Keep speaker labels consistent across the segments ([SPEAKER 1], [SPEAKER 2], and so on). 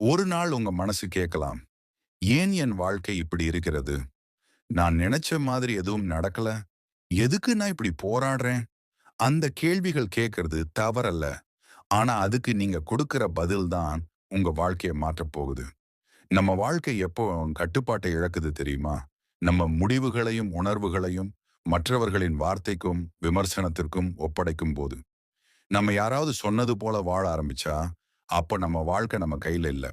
[SPEAKER 1] ஒரு நாள் உங்க மனசு கேட்கலாம் ஏன் என் வாழ்க்கை இப்படி இருக்கிறது? நான் நினைச்ச மாதிரி எதுவும் நடக்கல. எதுக்கு நான் இப்படி போராடுறேன்? அந்த கேள்விகள் கேட்கறது தவறல்ல. ஆனா அதுக்கு நீங்க கொடுக்கிற பதில் தான் உங்க வாழ்க்கையை மாற்றப் போகுது. நம்ம வாழ்க்கை எப்போ கட்டுப்பாட்டை இழக்குது தெரியுமா? நம்ம முடிவுகளையும் உணர்வுகளையும் மற்றவர்களின் வார்த்தைக்கும் விமர்சனத்திற்கும் ஒப்படைக்கும் போது நம்ம யாராவது சொன்னது போல வாழ ஆரம்பிச்சா அப்ப நம்ம வாழ்க்கை நம்ம கையில இல்ல.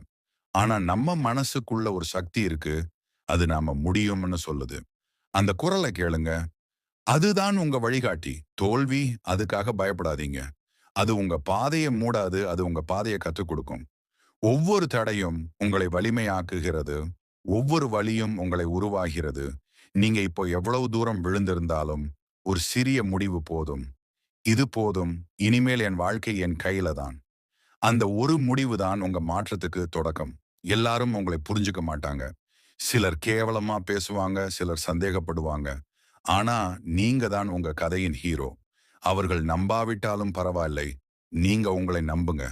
[SPEAKER 1] ஆனா நம்ம மனசுக்குள்ள ஒரு சக்தி இருக்கு. அது நாம முடியும்னு சொல்லுது. அந்த குரலை கேளுங்க. அதுதான் உங்க வழிகாட்டி. தோல்வி அதுக்காக பயப்படாதீங்க. அது உங்க பாதையை மூடாது. அது உங்க பாதையை கற்றுக் கொடுக்கும். ஒவ்வொரு தடையும் உங்களை வலிமையாக்குகிறது. ஒவ்வொரு வழியும் உங்களை உருவாகிறது. நீங்க இப்போ எவ்வளவு தூரம் விழுந்திருந்தாலும் ஒரு சிறிய முடிவு போதும். இது போதும். இனிமேல் என் வாழ்க்கை என் கையில தான். அந்த ஒரு முடிவு தான் உங்க மாற்றத்துக்கு தொடக்கம். எல்லாரும் உங்களை புரிஞ்சுக்க மாட்டாங்க. சிலர் கேவலமா பேசுவாங்க சிலர் சந்தேகப்படுவாங்க. ஆனா நீங்க தான் உங்க கதையின் ஹீரோ அவர்கள் நம்பாவிட்டாலும் பரவாயில்லை. நீங்க உங்களை நம்புங்க.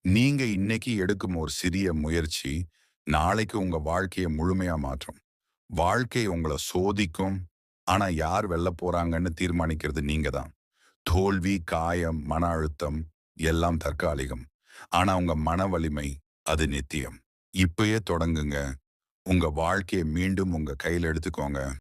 [SPEAKER 1] நீங்க இன்னைக்கு எடுக்கும் ஒரு சிறிய முயற்சி நாளைக்கு உங்க வாழ்க்கையை முழுமையா மாற்றும். வாழ்க்கை உங்களை சோதிக்கும். ஆனா யார் வெல்ல போறாங்கன்னு தீர்மானிக்கிறது நீங்க தான். தோல்வி காயம் மன அழுத்தம் எல்லாம் தற்காலிகம். ஆனா உங்க மன வலிமை அது நித்தியம். இப்பயே தொடங்குங்க. உங்க வாழ்க்கையை மீண்டும் உங்க கையில எடுத்துக்கோங்க.